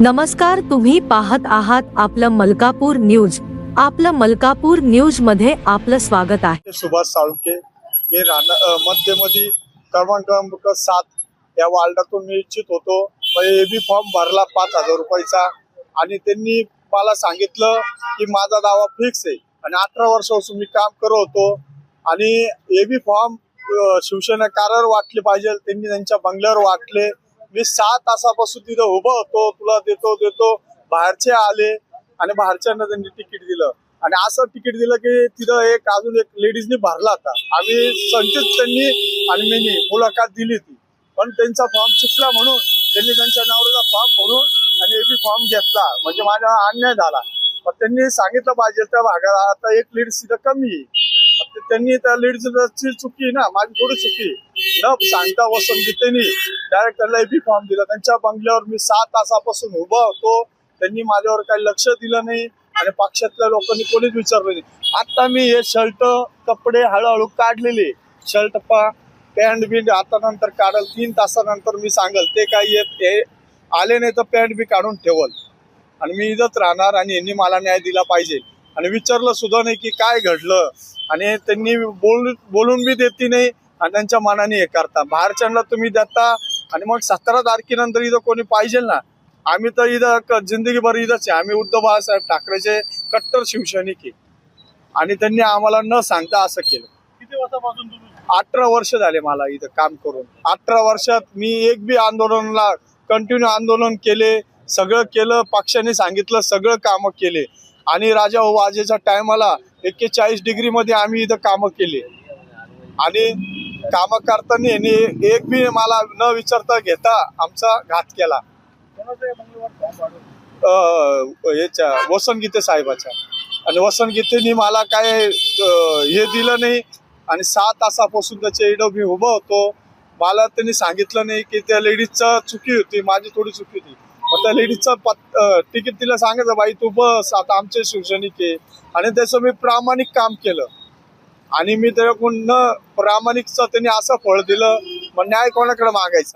नमस्कार तुम्ही पाहत आहात आपलं मलकापूर न्यूज. आपलं मलकापूर न्यूजमध्ये आपलं स्वागत आहे. सुभाष साळुंके मी राहणार मध्यमध्ये क्रमांक सात या वार्डातून मी इच्छित होतो. ए बी फॉर्म भरला पाच हजार रुपयाचा आणि त्यांनी मला सांगितलं की माझा दावा फिक्स आहे आणि अठरा वर्षापासून मी काम करत होतो आणि ए बी फॉर्म शिवसेना कारवर वाटले पाहिजे त्यांनी त्यांच्या बंगल्यावर वाटले. मी सात तासापासून तिथं उभं होतो तुला देतो देतो. बाहेरचे आले आणि बाहेरच्यांना त्यांनी तिकीट दिलं. आणि असं तिकीट दिलं की तिथं एक अजून एक लेडीजनी भरला होता. आम्ही संचित त्यांनी आणि मी मुलाखत दिली होती. पण त्यांचा फॉर्म चुकला म्हणून त्यांनी त्यांच्या नावराचा फॉर्म भरून आणि एबी फॉर्म घेतला. म्हणजे माझा अन्याय झाला. पण त्यांनी सांगितलं पाहिजे त्या भागाला आता एक लीड तिथं कमी आहे. त्यांनी त्या लीडची चुकी ना माझी थोडी चुकी न सांगता वसंत गीतेनी डायरेक्ट त्याला एबी फॉर्म दिला. त्यांच्या बंगल्यावर मी सात तासापासून उभा होतो. त्यांनी माझ्यावर काही लक्ष दिलं नाही आणि पक्षातल्या लोकांनी कोणीच विचारलं नाही. आता मी हे शर्ट कपडे हळूहळू काढलेले. शर्ट पा पॅन्ट बी आता नंतर काढल. तीन तासानंतर मी सांगल ते काही येत हे आले नाही तर पॅन्ट बी काढून ठेवल. आणि मी इथंच राहणार आणि यांनी मला न्याय दिला पाहिजे. आणि विचारलं सुद्धा नाही की काय घडलं. आणि त्यांनी बोल बोलून बी देते नाही. आणि त्यांच्या मनाने हे करता. बाहेरच्यांना तुम्ही देता आणि मग सतरा तारखेनंतर इथं कोणी पाहिजे ना? आम्ही तर इथं जिंदगीभर इथंच आहे. आम्ही उद्धव बाळासाहेब ठाकरेचे कट्टर शिवसैनिक आहे. आणि त्यांनी आम्हाला न सांगता असं केलं. किती वर्षापासून अठरा वर्ष झाले मला इथं काम करून. अठरा वर्षात मी एक बी आंदोलनला कंटिन्यू आंदोलन केले सगळं केलं पक्षाने सांगितलं सगळं कामं केले. आणि राजा वाजेच्या टायमाला एक्केचाळीस डिग्री मध्ये आम्ही इथं कामं केले. आणि कामं करताना यांनी एक बी मला न विचारता घेता आमचा घात केला. याच्या वसंत गीते साहेबाच्या. आणि वसंत गीतेनी मला काय हे दिलं नाही. आणि सहा तासापासून त्याच्या इडो मी उभं होतो. मला त्यांनी सांगितलं नाही की त्या लेडीजचं चुकी होती माझी थोडी चुकी होती. मग त्या लेडीजचं पत तिकीट तिला सांगायचं बाई तू बस आता आमचे शिवसैनिक आहे. आणि त्याचं मी प्रामाणिक काम केलं. आणि मी त्याच्याकडून न प्रामाणिकचं त्यांनी असं फळ दिलं मग न्याय कोणाकडे मागायचा?